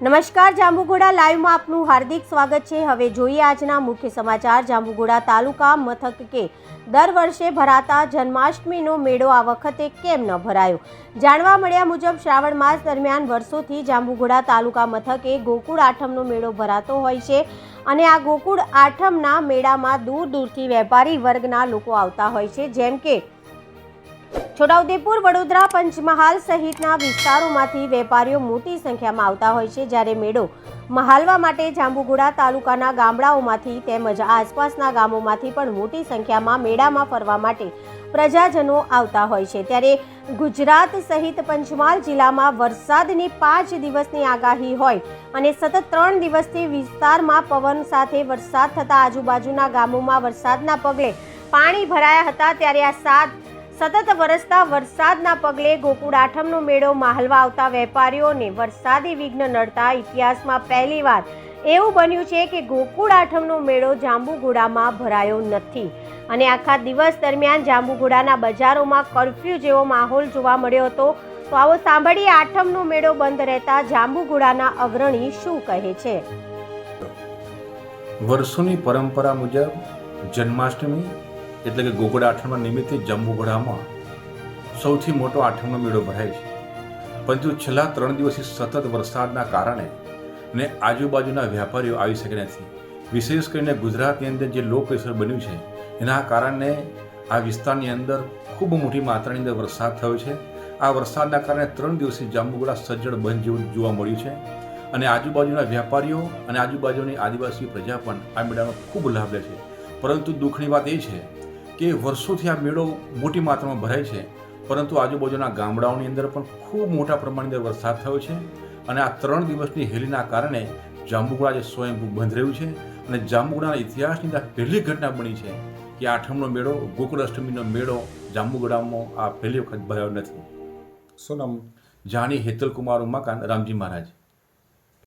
નમસ્કાર, જાંબુઘોડા લાઈવમાં આપનું હાર્દિક સ્વાગત છે. હવે જોઈએ આજના મુખ્ય સમાચાર. જાંબુઘોડા તાલુકા મથક કે દર વર્ષે ભરાતા જન્માષ્ટમીનો મેળો આ વખતે કેમ ન ભરાયો? જાણવા મળ્યા મુજબ, શ્રાવણ માસ દરમિયાન વર્ષોથી જાંબુઘોડા તાલુકા મથકે ગોકુળ આઠમનો મેળો ભરાતો હોય છે અને આ ગોકુળ આઠમના મેળામાં દૂર દૂરથી વેપારી વર્ગના લોકો આવતા હોય છે. જેમ કે છોટાઉદેપુર, વડોદરા, પંચમહાલ સહિતના વિસ્તારોમાંથી વેપારીઓ મોટી સંખ્યામાં આવતા હોય છે. જ્યારે મેળો મહાલવા માટે જાંબુગુડા તાલુકાના ગામડાઓમાંથી તેમજ આસપાસના ગામોમાંથી પણ મોટી સંખ્યામાં મેળામાં ફરવા માટે પ્રજાજનો આવતા હોય છે. ત્યારે ગુજરાત સહિત પંચમહાલ જિલ્લામાં વરસાદની પાંચ દિવસની આગાહી હોય અને સતત ત્રણ દિવસથી વિસ્તારમાં પવન સાથે વરસાદ થતા આજુબાજુના ગામોમાં વરસાદના પગલે પાણી ભરાયા હતા. ત્યારે આ સાત સતત વરસતા વરસાદના પગલે ગોકુળ આઠમનો મેળો માહલવા આવતા વેપારીઓને વરસાદી વિઘ્ન નડતા ઇતિહાસમાં પહેલીવાર એવું બન્યું છે કે ગોકુળ આઠમનો મેળો જાંબુઘોડામાં ભરાયો નથી. અને આખા દિવસ દરમિયાન જાંબુઘોડાના બજારોમાં કર્ફ્યુ જેવો માહોલ જોવા મળ્યો હતો. તો આવો સાંભળીએ આઠમનો મેળો બંધ રહેતા જાંબુઘોડાના અગ્રણી શું કહે છે. વર્ષોની પરંપરા મુજબ જન્માષ્ટમી એટલે કે ગોકુળ આઠમના નિમિત્તે જંબુગઢામાં સૌથી મોટો આઠમનો મેળો ભરાય છે. પરંતુ છેલ્લા ત્રણ દિવસથી સતત વરસાદના કારણે ને આજુબાજુના વેપારીઓ આવી શકે નથી. વિશેષ કરીને ગુજરાતની અંદર જે લો પ્રેશર બન્યું છે, એના કારણે આ વિસ્તારની અંદર ખૂબ મોટી માત્રાની અંદર વરસાદ થયો છે. આ વરસાદના કારણે ત્રણ દિવસથી જાંબુગોડા સજ્જડ બંધ જેવું જોવા મળ્યું છે અને આજુબાજુના વેપારીઓ અને આજુબાજુની આદિવાસી પ્રજા પણ આ મેળાનો ખૂબ લાભ લે છે. પરંતુ દુઃખની વાત એ છે કે વર્ષોથી આ મેળો મોટી માત્રામાં ભરાય છે. પરંતુ આજુબાજુના ગામડાઓની અંદર પણ ખૂબ મોટા પ્રમાણની અંદર વરસાદ થયો છે અને આ ત્રણ દિવસની હેલીના કારણે જાંબુગોડા જે સ્વયંભૂ બંધ રહ્યું છે અને જાંબુગોડાના ઇતિહાસની અંદર પહેલી ઘટના બની છે કે આઠમનો મેળો ગોકુળ અષ્ટમીનો મેળો જાંબુગોડામાં આ પહેલી વખત ભરાયો નથી. શું નામ? જાણી હેતલકુમાર ઉમાકાંત રામજી મહારાજ.